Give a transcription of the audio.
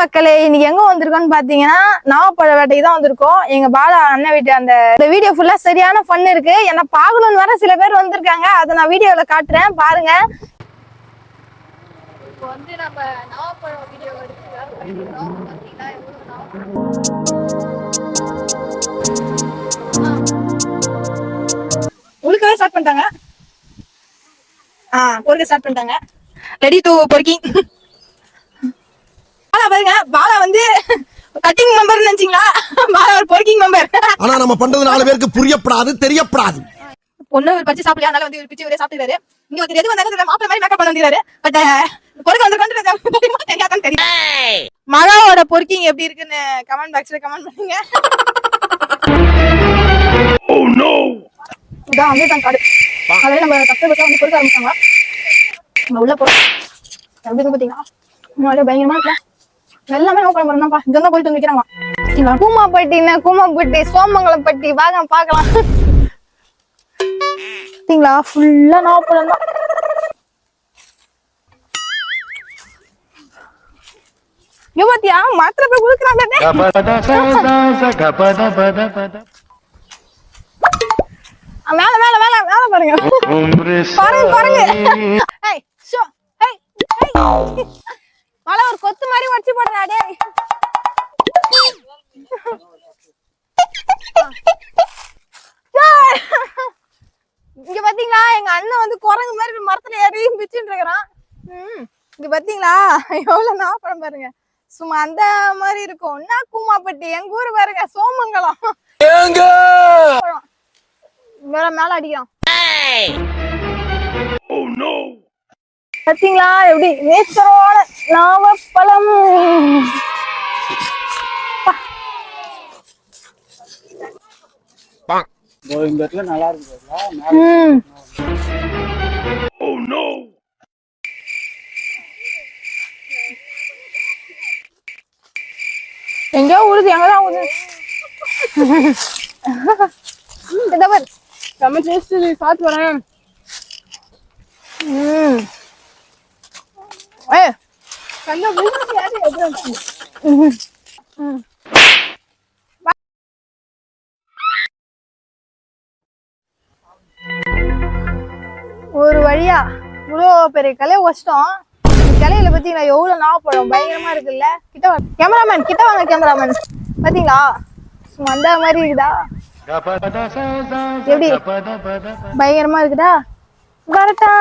மக்களே இன்னைக்கு எங்க வந்திருக்கோம்னு பாத்தீங்கன்னா நாவப்பழ வேட்டைக்கு தான் வந்திருக்கோம். எங்க பாலா அண்ணன் வீட்டு அந்த வீடியோ ஃபுல்லா சரியான ஃபன் இருக்கு. என்ன பார்க்கணும்னு வர சில பேர் வந்திருக்காங்க. அதை நான் வீடியோல காட்டுறேன். பாருங்க. இப்போ வந்து நம்ம நாவப்பழம் வீடியோ உழுக்கவே ஸ்டார்ட் பண்ணிட்டாங்க. ஆ பொறுக்க ஸ்டார்ட் பண்ணிட்டாங்க. ரெடி டு பொறுக்கிங் பாருங்க பாலா வந்து கட்டிங் மெம்பர் நினைச்சீங்களா? பாலா ஒரு பொறுக்கிங் மெம்பர் ஆனா நம்ம பண்றது நாலு பேருக்கு புரியப்படாது தெரியப்படாது. பொண்ணு ஒரு பச்சை சாப்பிடல அதனால வந்து ஒரு பிச்சு ஒரே சாப்பிட்டுறாரு இங்க ஒருத்தர் எது வந்தாலும் மாப்பிள்ள மாதிரி மேக்கப் பண்ண வந்துறாரு பட் பொறுக்க வந்து தெரியுமா? தெரியாதான்னு தெரியல மகாவோட பொறுக்கிங் எப்படி இருக்குன்னு கமெண்ட் பாக்ஸ்ல கமெண்ட் பண்ணுங்க. இதான் வந்து தான் காடு அதே நம்ம கஷ்டப்பட்டு வந்து பொறுக்க ஆரம்பிச்சாங்க நம்ம உள்ள போறோம். எப்படி பாத்தீங்கன்னா பயங்கரமா இருக்குல்ல எல்லாமே நோக்கம் பண்ணாப்பா இங்க தான் போயிட்டு நிக்கிறாங்க கூமாப்பட்டினா கூமாப்பட்டி சோமங்கலம் பட்டி வாங்க பாக்கலாம் பாத்தீங்களா ஃபுல்லா நாவப்பழம் தான் பாத்தியா மாத்திரை போய் குடுக்குறாங்க மேல மேல மேல மேல பாருங்க பாருங்க பாருங்க ஏய் ஷோ ஏய் ஏய். மழை ஒரு கொத்து மாதிரி வச்சு போடுறா டேய். ஏய். இங்க பாத்தீங்களா எங்க அண்ணன் வந்து குரங்கு மாதிரி மரத்துல ஏறி பிச்சுட்டு இருக்கிறான். ம். இங்க பாத்தீங்களா எவ்வளவு நாப்பழம் பாருங்க. சும்மா அந்த மாதிரி இருக்கும். என்ன கூமாப்பட்டி? எங்க ஊரு பாருங்க சோமங்கலம். மேல மேல அடிக்கிறான். பாத்தீங்களா எப்படி நேச்சரோட நாவப்பழம் நல்லா இருக்கு. எங்கேயோ உழுது எங்கதான் உழுது இந்த பாரு. செம்ம டேஸ்ட் வரேன். ம். ஏய். ஒரு வழியா இவ்வளோ பெரிய கலையை வச்சிட்டோம் கலையில பாத்தீங்களா எவ்வளவு நாவப்படும் பயங்கரமா இருக்குல்ல? கிட்ட வா கேமராமேன் கிட்ட வாங்க கேமராமேன் பாத்தீங்களா? சும்மா அந்த மாதிரி இருக்குதா? எப்படி? பயங்கரமா இருக்குதா? வரட்டா.